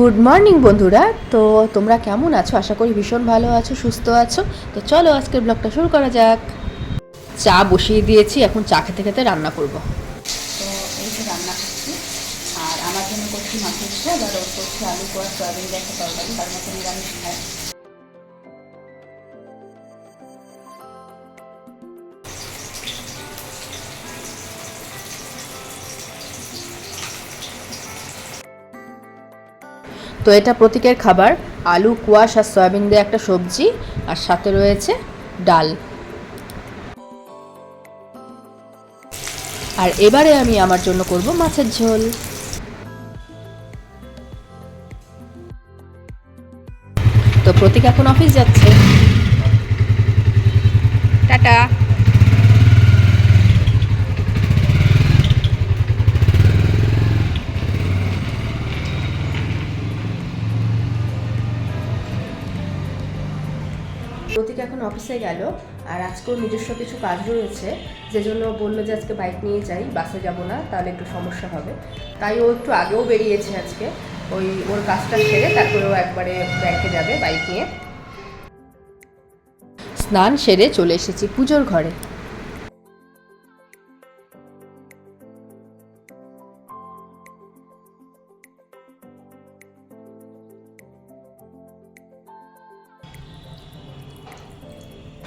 Good morning বন্ধুরা। তো তোমরা কেমন আছো? আশা করি ভীষণ ভালো আছো, সুস্থ আছো। তো চলো আজকের ব্লগটা শুরু করা যাক। চা বসিয়ে দিয়েছি, এখন চা খেতে খেতে রান্না করব। তো এই যে রান্না করছি, আর আমার জন্য করছি মাছের ঝোল, আর করছি আলু কোয়া, সয়াবিন একটা তরকারি, তার মতো নিরামিষ খায় তো এটা প্রতীকের খাবার, আলু, কুয়াশ আর সয়াবিন দিয়ে একটা সবজি, আর সাথে রয়েছে ডাল। আর এবারে আমি আমার জন্য করব মাছের ঝোল। তো প্রতীক এখন অফিস যাচ্ছে। টাটা। প্রতীক এখন অফিসে গেল, আর আজকেও নিজস্ব কিছু কাজ রয়েছে। যে জন্য বলল যে আজকে বাইক নিয়ে যাই বাসে যাব না, তাহলে একটু সমস্যা হবে। তাই ও একটু আগেও বেরিয়েছে আজকে। ওই ওর কাজটা সেরে তারপরে ও একবারে ব্যাংকে যাবে বাইক নিয়ে। স্নান সেরে চলে এসেছি পুজোর ঘরে।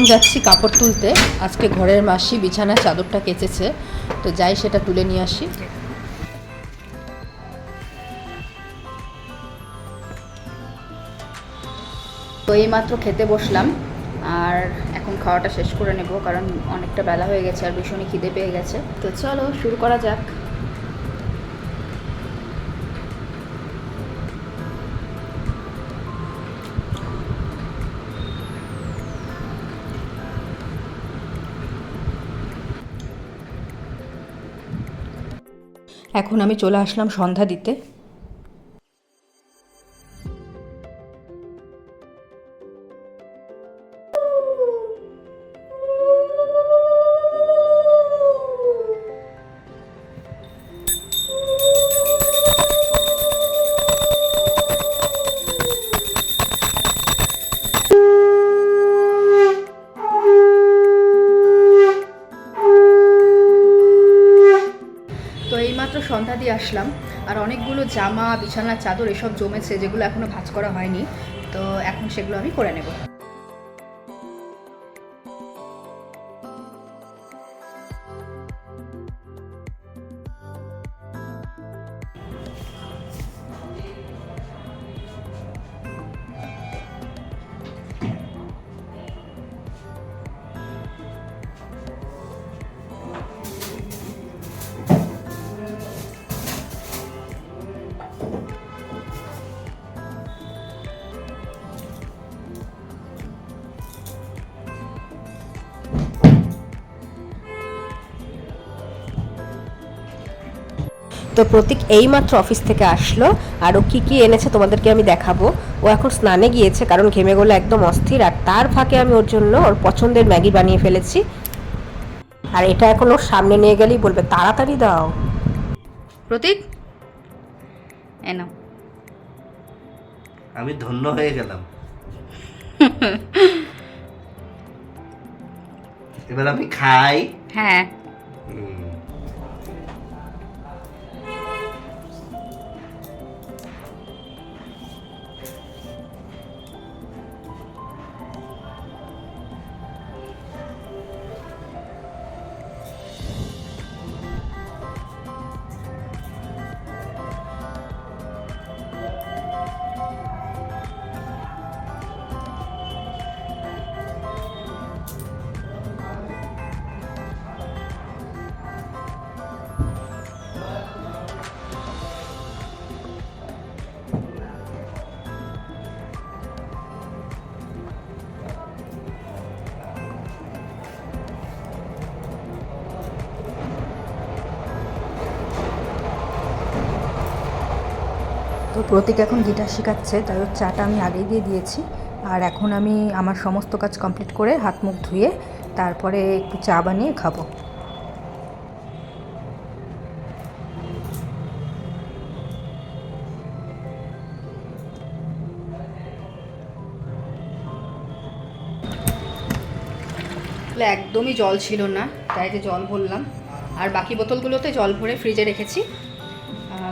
এখন যাচ্ছি কাপড় তুলতে। আজকে ঘরের মাসি বিছানার চাদরটা কেচেছে। তো যাই, সেটা তুলে নিয়ে আসি। তো এইমাত্র খেতে বসলাম। আর এখন খাওয়াটা শেষ করে নেব, কারণ অনেকটা বেলা হয়ে গেছে আর ভীষণই খিদে পেয়ে গেছে। তো চলো, শুরু করা যাক। এখন আমি চলে আসলাম সন্ধ্যা দিতে। তো এইমাত্র সন্ধ্যা দিয়ে আসলাম। আর অনেকগুলো জামা বিছানার চাদর এসব জমেছে, যেগুলো এখনও ভাজ করা হয়নি। তো এখন সেগুলো আমি করে নেব। তো প্রতীক এইমাত্র অফিস থেকে আসলো। আর ও কী কী এনেছে তোমাদেরকে আমি দেখাবো। ও এখন স্নানে গিয়েছে কারণ ঘেমে গেলো একদম অস্থির। আর তার ফাঁকে আমি ওর জন্য ওর পছন্দের ম্যাগি বানিয়ে ফেলেছি। আর এটা এখন ওর সামনে নিয়ে গেলেই বলবে তাড়াতাড়ি দাও। প্রতীক? আমি ধন্য হয়ে গেলাম। এবার আমি খাই। হ্যাঁ। প্রতীক এখন গিটার শেখাচ্ছে, তাই ওর চাটা আমি আগেই দিয়ে দিয়েছি। আর এখন আমি আমার সমস্ত কাজ কমপ্লিট করে হাত মুখ ধুয়ে তারপরে একটু চা বানিয়ে খাব। একদমই জল ছিল না, তাই যে জল ভরলাম। আর বাকি বোতলগুলোতে জল ভরে ফ্রিজে রেখেছি।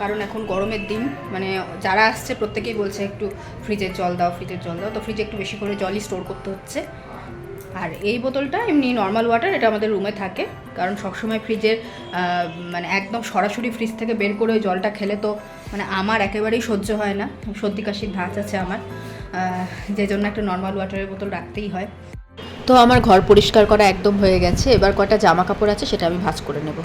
কারণ এখন গরমের দিন মানে যারা আসছে প্রত্যেকেই বলছে একটু ফ্রিজের জল দাও ফ্রিজের জল দাও, তো ফ্রিজে একটু বেশি করে জলই স্টোর করতে হচ্ছে। আর এই বোতলটা এমনি নর্মাল ওয়াটার এটা আমাদের রুমে থাকে, কারণ সবসময় ফ্রিজের মানে একদম সরাসরি ফ্রিজ থেকে বের করে ওই জলটা খেলে তো মানে আমার একেবারেই সহ্য হয় না। সর্দি কাশির ধাঁচ আছে আমার যে জন্য একটা নর্মাল ওয়াটারের বোতল রাখতেই হয়। তো আমার ঘর পরিষ্কার করা একদম হয়ে গেছে, এবার কটা জামা কাপড় আছে সেটা আমি ভাঁজ করে নেব।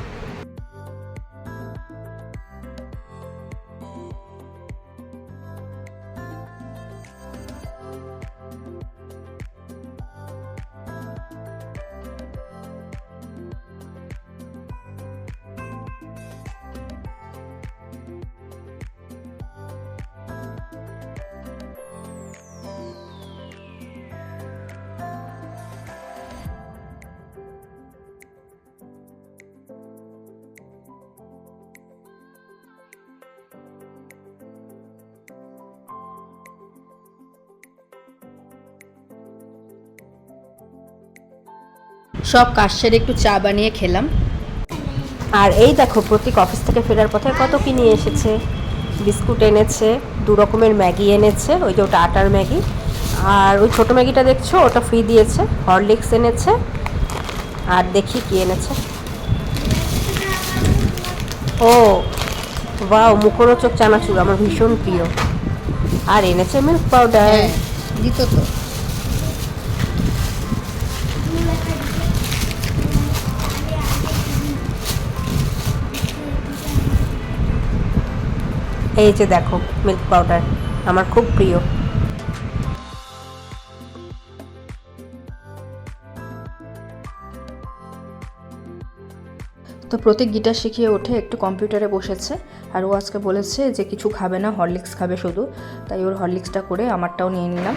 সব কাজ সেরে একটু চা বানিয়ে খেলাম। আর এই দেখো প্রতীক অফিস থেকে ফেরার পথে কত কি নিয়ে এসেছে? বিস্কুট এনেছে দু রকমের ম্যাগি এনেছে ওই যে ওটা আটার ম্যাগি। আর ওই ছোটো ম্যাগিটা দেখছ? ওটা ফ্রি দিয়েছে হরলিক্স এনেছে। আর দেখি কি এনেছে। ও বাও মুখরোচক চানাচুর আমার ভীষণ প্রিয়। আর এনেছে মিল্ক পাউডার দিত তো। এই যে দেখো মিল্ক পাউডার আমার খুব প্রিয়। তো প্রতীক গিটার শিখিয়ে ওঠে একটু কম্পিউটারে বসেছে, আর ও আজকে বলেছে যে কিছু খাবে না, হরলিক্স খাবে শুধু। তাই ওর হরলিক্সটা করে আমারটাও নিয়ে নিলাম।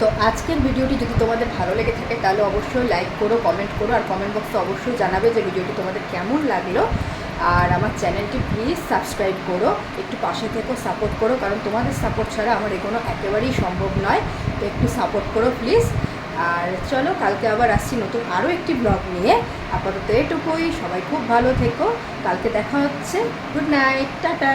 তো আজকের ভিডিওটি যদি তোমাদের ভালো লেগে থাকে, তাহলে অবশ্যই লাইক করো কমেন্ট করো, আর কমেন্ট বক্সে অবশ্যই জানাবে যে ভিডিওটি তোমাদের কেমন লাগল। আর আমার চ্যানেলটি প্লিজ সাবস্ক্রাইব করো, একটু পাশে থেকো সাপোর্ট করো, কারণ তোমাদের সাপোর্ট ছাড়া আমার এগোনো একেবারেই সম্ভব নয়। তো একটু সাপোর্ট করো প্লিজ আর চলো, কালকে আবার আসছি নতুন আরও একটি ব্লগ নিয়ে। আপাতত এটুকুই, সবাই খুব ভালো থেকো। কালকে দেখা হচ্ছে। Good night tata.